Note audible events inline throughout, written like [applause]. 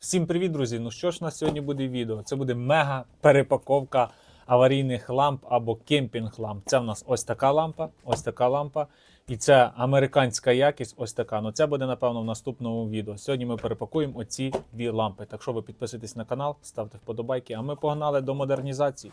Всім привіт, друзі! Ну що ж у нас сьогодні буде відео? Це буде мега перепаковка аварійних ламп або кемпінг ламп. Це в нас ось така лампа, ось така лампа. І це американська якість, ось така. Ну це буде напевно в наступному відео. Сьогодні ми перепакуємо оці дві лампи. Так що ви підписуйтесь на канал, ставте вподобайки, а ми погнали до модернізації.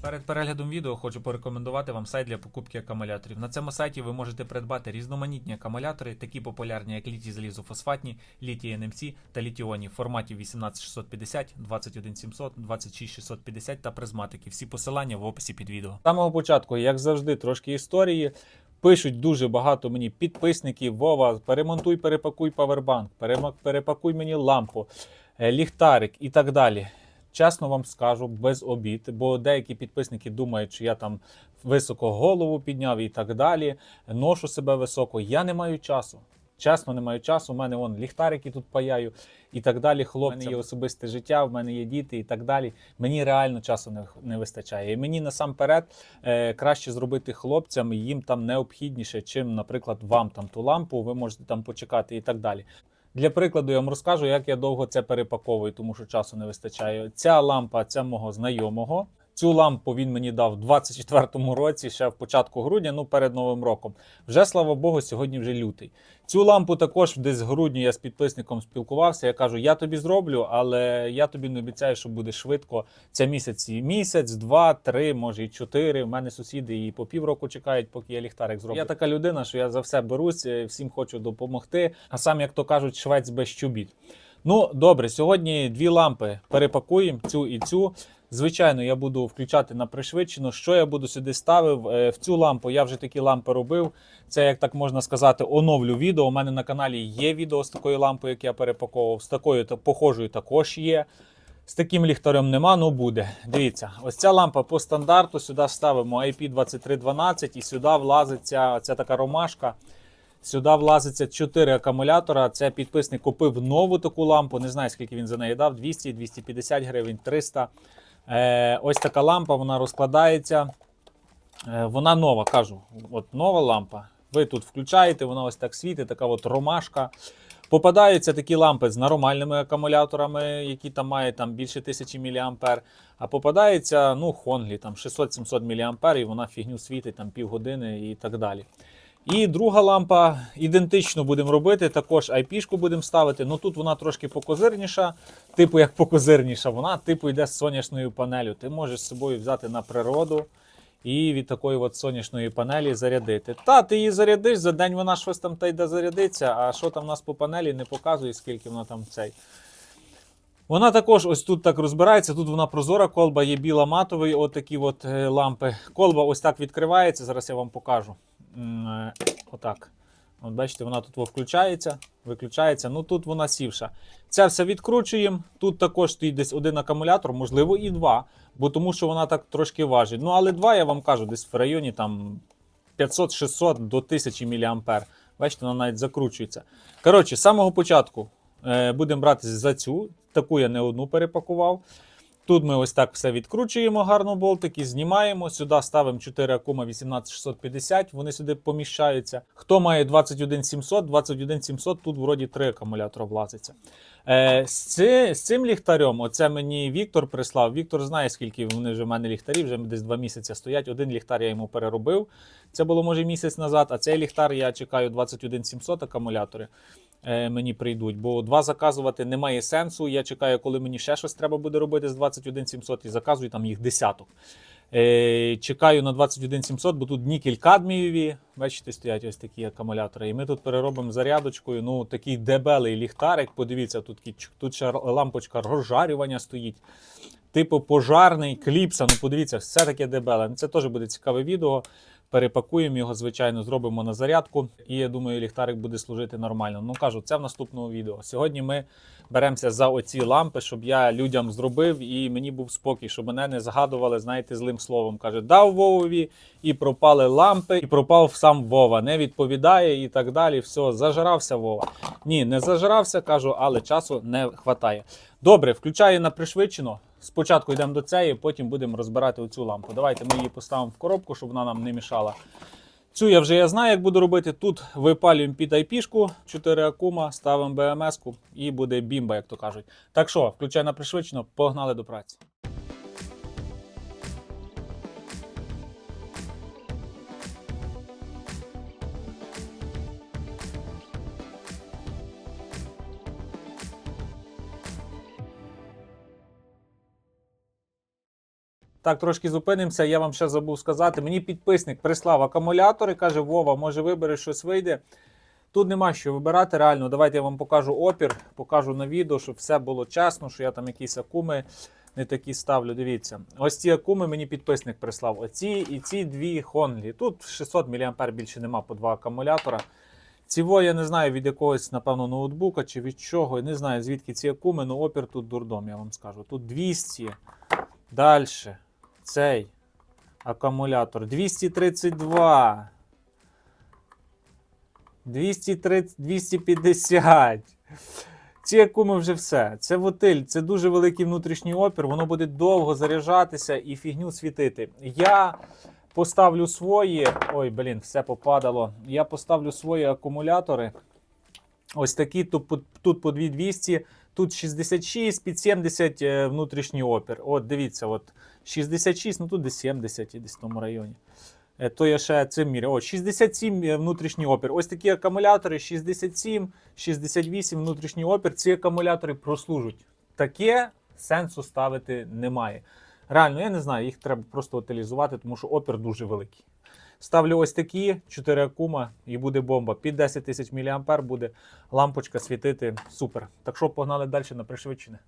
Перед переглядом відео хочу порекомендувати вам сайт для покупки акумуляторів. На цьому сайті ви можете придбати різноманітні акумулятори, такі популярні, як літій залізофосфатні, літій NMC та літіоні в форматі 18650, 21700, 26650 та призматики. Всі посилання в описі під відео. З самого початку, як завжди, трошки історії. Пишуть дуже багато мені підписників. Вова, перемонтуй, перепакуй павербанк, перепакуй мені лампу, е, ліхтарик і так далі. Чесно вам скажу, без обід, бо деякі підписники думають, що я там високо голову підняв і так далі. Ношу себе високо. Я не маю часу. Чесно, не маю часу. У мене вон ліхтарики тут паяю і так далі. Хлопці, мене є особисте життя, в мене є діти і так далі. Мені реально часу не, не вистачає. І мені насамперед е, краще зробити хлопцям, їм там необхідніше, чим, наприклад, вам там ту лампу, ви можете там почекати і так далі. Для прикладу, я вам розкажу, як я довго це перепаковую, тому що часу не вистачає. Ця лампа це мого знайомого. Цю лампу він мені дав у 24-му році, ще в початку грудня, ну перед новим роком. Вже слава Богу, сьогодні вже лютий. Цю лампу також десь в грудні я з підписником спілкувався. Я кажу, я тобі зроблю, але я тобі не обіцяю, що буде швидко. Це місяць місяць, два, три, може і чотири. У мене сусіди і по півроку чекають, поки я ліхтарик зроблю. Я така людина, що я за все берусь, е, всім хочу допомогти. А сам, як то кажуть, швець без чобіт. Ну, добре, сьогодні дві лампи перепакуємо цю і цю. Звичайно, я буду включати на пришвидшену. Що я буду сюди ставив? Е, В цю лампу я вже такі лампи робив. Це, як так можна сказати, оновлю відео. У мене на каналі є відео з такою лампою, як я перепаковував. З такою та- похожою також є. З таким ліхтарем нема, ну буде. Дивіться, ось ця лампа по стандарту. Сюди ставимо IP2312 і сюди влазить ця, ця така ромашка. Сюди влазиться 4 акумулятора. Це підписник купив нову таку лампу. Не знаю, скільки він за неї дав: 200, 250 гривень, 300. Е, ось така лампа, вона розкладається. Е, вона нова, кажу. От нова лампа. Ви тут включаєте, вона ось так світить, така от ромашка. Попадаються такі лампи з нормальними акумуляторами, які там мають там, більше 1000 мА. А попадається ну, Хонглі, там 600-700 мА, і вона фігню світить там півгодини і так далі. І друга лампа ідентично будемо робити. Також IP-шку будемо ставити. Ну тут вона трошки покозирніша, типу як покозирніша, вона типу йде з сонячною панелю. Ти можеш з собою взяти на природу і від такої от сонячної панелі зарядити. Та, ти її зарядиш, за день вона щось там та йде зарядиться, а що там у нас по панелі не показує, скільки вона там цей. Вона також ось тут так розбирається. Тут вона прозора колба, є біла матовий, от такі от е, лампи. Колба ось так відкривається. Зараз я вам покажу. Е, Отак. От бачите, вона тут включається, виключається. Ну тут вона сівша. Це все відкручуємо. Тут також стоїть десь один акумулятор, можливо, і два, бо тому що вона так трошки важить. Ну, але два, я вам кажу, десь в районі там 500-600 до 1000 мА. Бачите, вона навіть закручується. Коротше, з самого початку е, будемо брати за цю. Таку я не одну перепакував. Тут ми ось так все відкручуємо гарно болтики, знімаємо. Сюди ставимо 4 акума 18650, вони сюди поміщаються. Хто має 21700, 21700, тут вроді 3 акумулятора влазиться. Е, з, ци, з цим ліхтарем, оце мені Віктор прислав. Віктор знає, скільки вони вже в мене ліхтарі, вже десь 2 місяці стоять. Один ліхтар я йому переробив. Це було може місяць назад, а цей ліхтар я чекаю 21700 акумулятори мені прийдуть, бо два заказувати немає сенсу. Я чекаю, коли мені ще щось треба буде робити з 21700 і заказую там їх десяток. Е, чекаю на 21700, бо тут нікель кадмієві. Бачите, стоять ось такі акумулятори. І ми тут переробимо зарядочкою. Ну, такий дебелий ліхтарик. Подивіться, тут, тут ще лампочка розжарювання стоїть. Типу пожарний, кліпса. Ну, подивіться, все таке дебеле. Це теж буде цікаве відео. Перепакуємо його, звичайно, зробимо на зарядку, і я думаю, ліхтарик буде служити нормально. Ну кажу, це в наступному відео. Сьогодні ми беремося за оці лампи, щоб я людям зробив і мені був спокій, щоб мене не згадували, знаєте, злим словом. Каже, дав Вовові і пропали лампи, і пропав сам Вова. Не відповідає і так далі. Все, зажирався Вова. Ні, не зажирався, кажу, але часу не вистачає. Добре, включаю на пришвидшено. Спочатку йдемо до цієї, потім будемо розбирати оцю лампу. Давайте ми її поставимо в коробку, щоб вона нам не мішала. Цю я вже я знаю, як буду робити. Тут випалюємо під IP-шку 4 акума, ставимо BMS-ку і буде бімба, як то кажуть. Так що, включай на пришвидшено, погнали до праці. Так, трошки зупинимося. Я вам ще забув сказати. Мені підписник прислав акумулятор і каже: Вова, може вибереш щось вийде. Тут нема що вибирати. Реально, давайте я вам покажу опір, покажу на відео, щоб все було чесно, що я там якісь акуми не такі ставлю. Дивіться, ось ці акуми мені підписник прислав. Оці і ці дві Хонлі. Тут 600 мА більше нема по два акумулятора. Ціво я не знаю від якогось, напевно, ноутбука чи від чого. Не знаю звідки ці акуми, але опір тут дурдом, я вам скажу. Тут 200. Далі. Цей акумулятор 232. 230, 250. Ці акуми вже все. Це вотиль, це дуже великий внутрішній опір, воно буде довго заряджатися і фігню світити. Я поставлю свої. Ой, блін, все попадало. Я поставлю свої акумулятори. Ось такі, тут, тут по 2200, тут 66, під 70 е, внутрішній опір. От дивіться, от 66, ну тут десь 70 і десь в тому районі. Е, То я ще цим міряю. О, 67 е, внутрішній опір. Ось такі акумулятори 67, 68 внутрішній опір. Ці акумулятори прослужать. Таке сенсу ставити немає. Реально, я не знаю, їх треба просто утилізувати, тому що опір дуже великий. Ставлю ось такі 4 акума і буде бомба. Під 10 тисяч мА буде лампочка світити. Супер. Так що погнали далі на пришвидшене.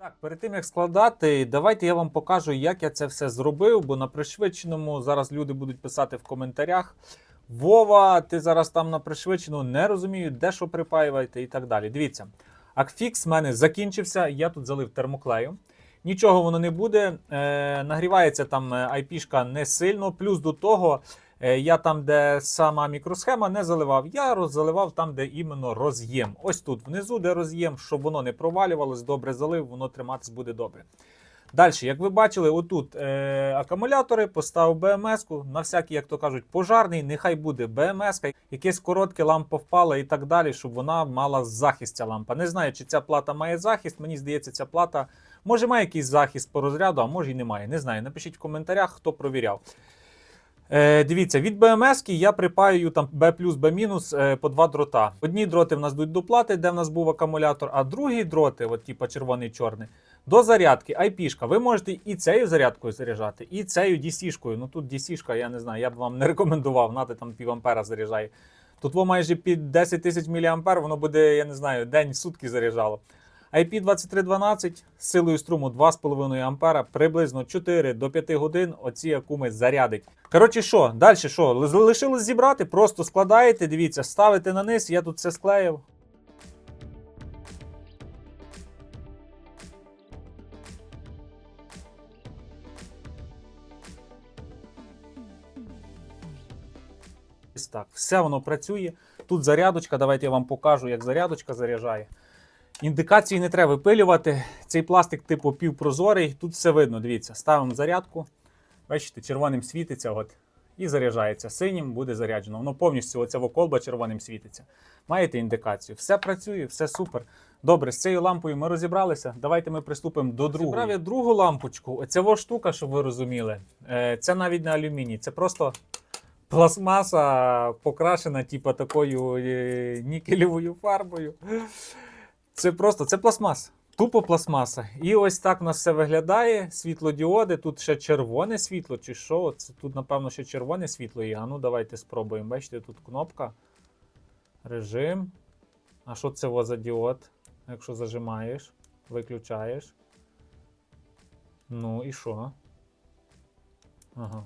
Так, перед тим як складати, давайте я вам покажу, як я це все зробив, бо на пришвидшеному зараз люди будуть писати в коментарях. Вова, ти зараз там на пришвидшену не розумію, де що припаювати і так далі. Дивіться, акфікс в мене закінчився, я тут залив термоклею. Нічого воно не буде. Е, нагрівається там IP-шка не сильно. Плюс до того Е, Я там, де сама мікросхема, не заливав. Я роззаливав там, де іменно роз'єм. Ось тут внизу, де роз'єм, щоб воно не провалювалось, добре залив, воно триматись буде добре. Далі, як ви бачили, отут е, акумулятори, поставив БМС-ку, на всякий, як то кажуть, пожарний, нехай буде БМС, якесь коротке лампа впала і так далі, щоб вона мала захист ця лампа. Не знаю, чи ця плата має захист. Мені здається, ця плата може має якийсь захист по розряду, а може і немає. Не знаю. Напишіть в коментарях, хто провіряв. Е, дивіться, від БМС я припаюю там B плюс, B мінус е, по два дрота. Одні дроти в нас йдуть до плати, де в нас був акумулятор, а другі дроти, от типа червоний чорний, до зарядки, IP-шка. Ви можете і цією зарядкою заряджати, і цією DC-шкою. Ну тут DC-шка, я не знаю, я б вам не рекомендував, нати там пів ампера заряджає. Тут майже під 10 тисяч мА, воно буде, я не знаю, день сутки заряджало. IP2312 з силою струму 2,5 ампера, приблизно 4 до 5 годин оці акуми зарядить. Коротше, що, далі що? Лишилось зібрати, просто складаєте, дивіться, ставите на низ, я тут все склеїв. Так, все воно працює. Тут зарядочка, давайте я вам покажу, як зарядочка заряджає. Індикації не треба випилювати. Цей пластик типу півпрозорий. Тут все видно. Дивіться, ставимо зарядку. Бачите, червоним світиться от, і заряджається. Синім буде заряджено. Воно повністю оця колба червоним світиться. Маєте індикацію. Все працює, все супер. Добре, з цією лампою ми розібралися. Давайте ми приступимо до другої. Зібрав я другу лампочку. Оця штука, щоб ви розуміли. Це навіть не алюміній, це просто пластмаса покрашена, типу, такою е, нікелевою фарбою. Це просто це пластмас. Тупо пластмаса. І ось так у нас все виглядає. Світлодіоди. Тут ще червоне світло, чи що? Це, тут, напевно, ще червоне світло є. А ну давайте спробуємо. Бачите, тут кнопка. Режим. А що це за діод? Якщо зажимаєш, виключаєш. Ну і що? Ага.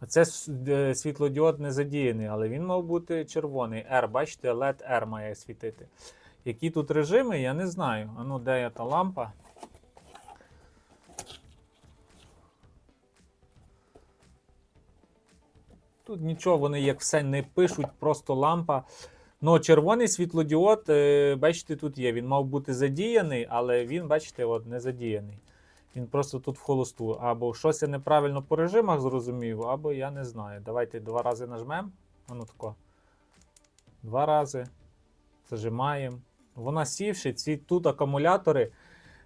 А це е, світлодіод не задіяний, але він мав бути червоний. R, бачите, LED R має світити. Які тут режими, я не знаю. А ну, де є та лампа? Тут нічого, вони як все не пишуть, просто лампа. Ну, червоний світлодіод, е, бачите, тут є. Він мав бути задіяний, але він, бачите, от, не задіяний. Він просто тут в холосту. Або щось я неправильно по режимах зрозумів, або я не знаю. Давайте два рази нажмемо. Ану тако. Два рази. Зажимаємо. Вона сівши, ці тут акумулятори.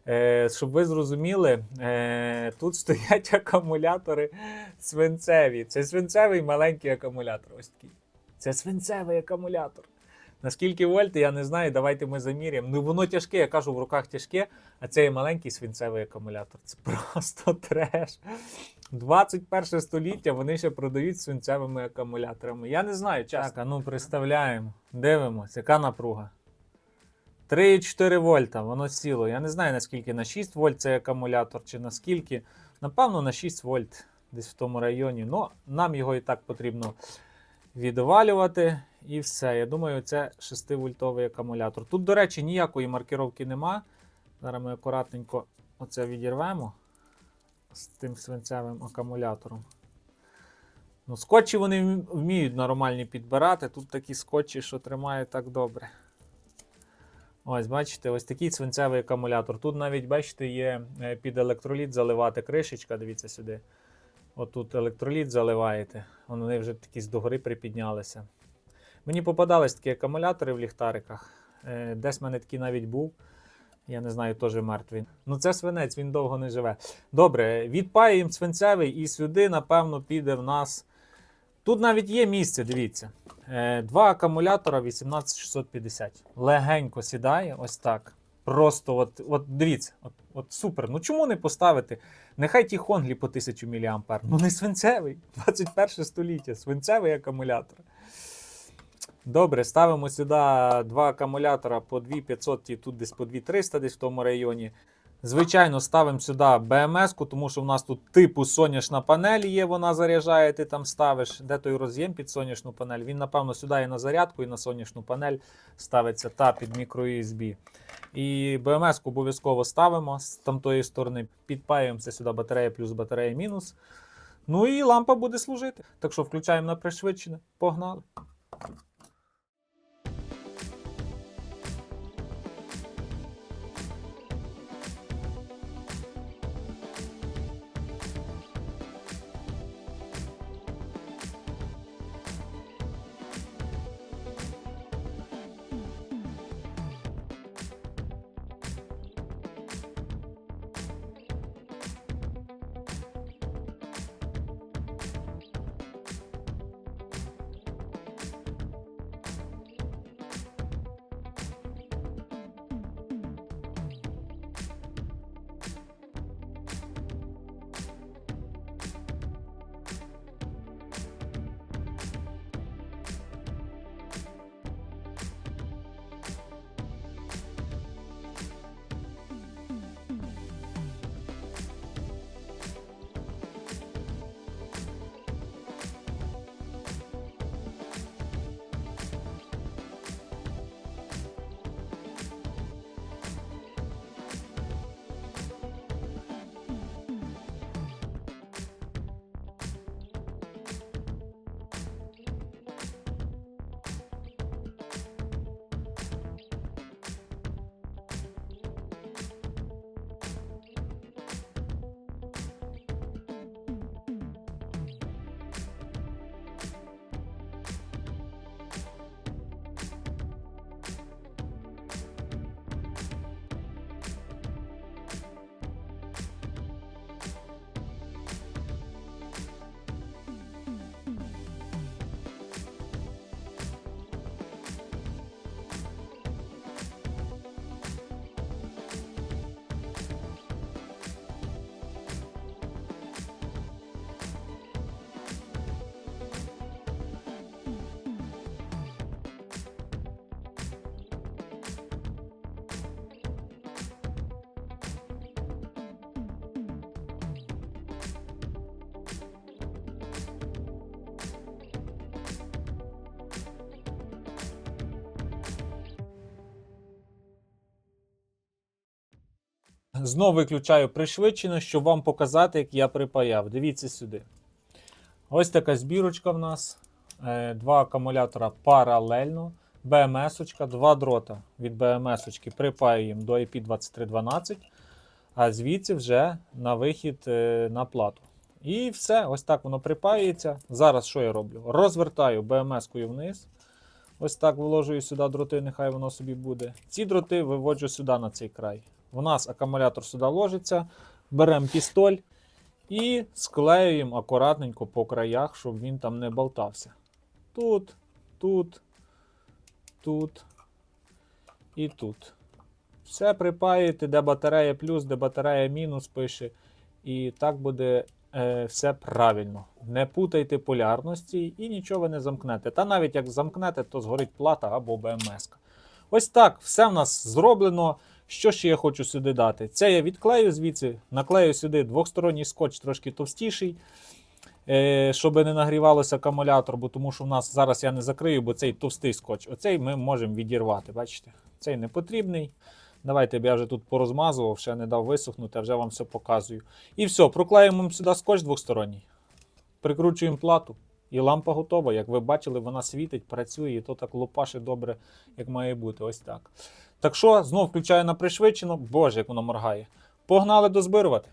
Е, щоб ви зрозуміли, е, тут стоять [laughs] акумулятори свинцеві. Це свинцевий маленький акумулятор. Ось такий. Це свинцевий акумулятор. Наскільки вольт, я не знаю. Давайте ми заміряємо. Ну воно тяжке, я кажу, в руках тяжке, а це є маленький свинцевий акумулятор. Це просто [laughs] треш. 21 століття вони ще продають свинцевими акумуляторами. Я не знаю, чесно. Так, а ну представляємо. Дивимося, яка напруга. 3,4 вольта, воно сіло. Я не знаю, наскільки на 6 вольт цей акумулятор, чи наскільки. Напевно, на 6 вольт десь в тому районі. Ну, нам його і так потрібно відвалювати. І все. Я думаю, це 6-вольтовий акумулятор. Тут, до речі, ніякої маркировки нема. Зараз ми акуратненько оце відірвемо з тим свинцевим акумулятором. Ну, скотчі вони вміють нормальні підбирати. Тут такі скотчі, що тримають так добре. Ось, бачите, ось такий свинцевий акумулятор. Тут навіть, бачите, є е, під електроліт заливати кришечка. Дивіться сюди. Отут електроліт заливаєте. Вони вже такі з догори припіднялися. Мені попадались такі акумулятори в ліхтариках. Е, Десь в мене такий навіть був. Я не знаю, теж мертвий. Ну, це свинець, він довго не живе. Добре, відпаюємо свинцевий і сюди, напевно, піде в нас. Тут навіть є місце, дивіться. Е, Два акумулятора 18650. Легенько сідає, ось так. Просто от, от дивіться, от, от супер. Ну чому не поставити? Нехай ті хонглі по 1000 мА. Ну не свинцевий. 21 століття, свинцевий акумулятор. Добре, ставимо сюди два акумулятора по 2500 і тут десь по 2300 десь в тому районі. Звичайно, ставимо сюди BMS, тому що в нас тут типу сонячна панель є, вона заряджає, ти там ставиш. Де той роз'єм під сонячну панель? Він, напевно, сюди і на зарядку, і на сонячну панель ставиться та під мікро-USB. І BMS обов'язково ставимо з тамтої сторони, підпаюємося сюди батарея плюс батарея мінус. Ну і лампа буде служити. Так що включаємо на пришвидшене. Погнали. Знову виключаю пришвидшено, щоб вам показати, як я припаяв. Дивіться сюди. Ось така збірочка в нас. Е, Два акумулятора паралельно. BMS, два дрота від BMS припаюємо до IP2312, а звідси вже на вихід е, на плату. І все, ось так воно припаюється. Зараз що я роблю? Розвертаю BMS-кою вниз. Ось так виложую сюди дроти, нехай воно собі буде. Ці дроти виводжу сюди на цей край. У нас акумулятор сюди ложиться, беремо пістоль і склеюємо акуратненько по краях, щоб він там не болтався. Тут, тут, тут і тут. Все припаюєте, де батарея плюс, де батарея мінус пише. І так буде е, все правильно. Не путайте полярності і нічого не замкнете. Та навіть як замкнете, то згорить плата або БМС. Ось так, все в нас зроблено. Що ще я хочу сюди дати? Це я відклею звідси, наклею сюди двосторонній скотч трошки товстіший, е, щоб не нагрівалося акумулятор, бо тому що в нас зараз я не закрию, бо цей товстий скотч. Оцей ми можемо відірвати. Бачите? Цей не потрібний. Давайте я вже тут порозмазував, ще не дав висохнути, а вже вам все показую. І все, проклеїмо сюди скотч двосторонній. Прикручуємо плату. І лампа готова. Як ви бачили, вона світить, працює, і то так лопаше добре, як має бути. Ось так. Так що, знов включаю на пришвидшено. Боже, як воно моргає. Погнали дозбирувати.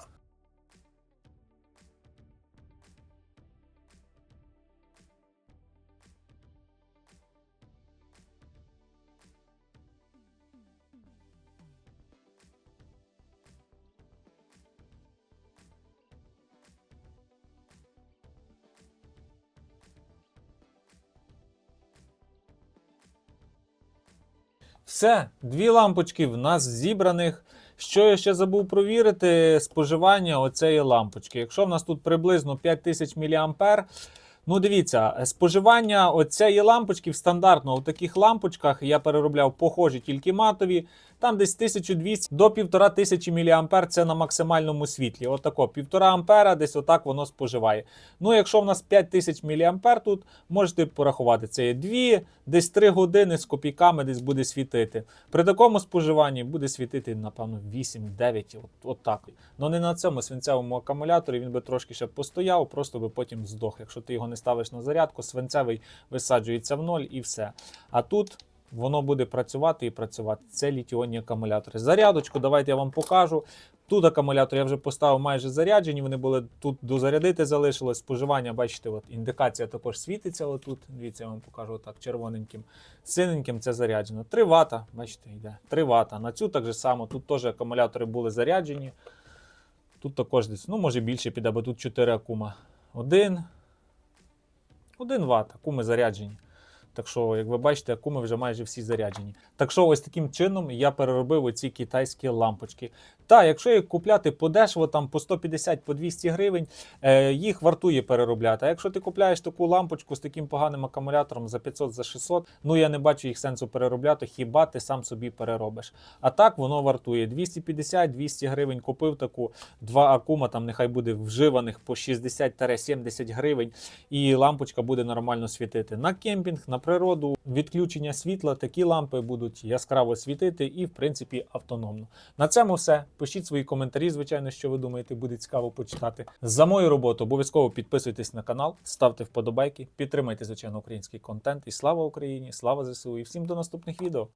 Все, дві лампочки в нас зібраних. Що я ще забув провірити, споживання оцеї лампочки. Якщо в нас тут приблизно 5000 мА, ну дивіться, споживання оцеї лампочки в стандартно у таких лампочках я переробляв похожі, тільки матові. Там десь 1200 до 1500 мА це на максимальному світлі. Отако, 1,5 ампера, десь отак воно споживає. Ну, якщо в нас 5000 мА тут, можете порахувати. Це є 2, десь 3 години з копійками десь буде світити. При такому споживанні буде світити, напевно, 8-9, от, от так. Ну не на цьому свинцевому акумуляторі, він би трошки ще постояв, просто би потім здох. Якщо ти його не ставиш на зарядку, свинцевий висаджується в ноль і все. А тут воно буде працювати і працювати. Це літіонні акумулятори. Зарядочку, давайте я вам покажу. Тут акумулятор я вже поставив майже заряджені. Вони були тут дозарядити залишилось. Споживання, бачите, от індикація також світиться. Отут. Дивіться, я вам покажу так червоненьким. Синеньким це заряджено. 3 Вт, бачите, йде. 3 Вт. На цю так же само. Тут теж акумулятори були заряджені. Тут також десь, ну може більше піде, бо тут 4 акума. Один. 1 Вт, акуми заряджені. Так що, як ви бачите, акуми вже майже всі заряджені. Так що, ось таким чином я переробив оці китайські лампочки. Та, якщо їх купляти подешево, там по 150 по 200 гривень, е, їх вартує переробляти. А якщо ти купляєш таку лампочку з таким поганим акумулятором за 500 за 600, ну я не бачу їх сенсу переробляти, хіба ти сам собі переробиш. А так воно вартує 250-200 гривень. Купив таку два акума, там нехай буде вживаних по 60-70 гривень, і лампочка буде нормально світити. На кемпінг, на природу, відключення світла, такі лампи будуть яскраво світити і, в принципі, автономно. На цьому все. Пишіть свої коментарі, звичайно, що ви думаєте, буде цікаво почитати. За мою роботу обов'язково підписуйтесь на канал, ставте вподобайки, підтримайте, звичайно, український контент. І слава Україні, слава ЗСУ! І всім до наступних відео.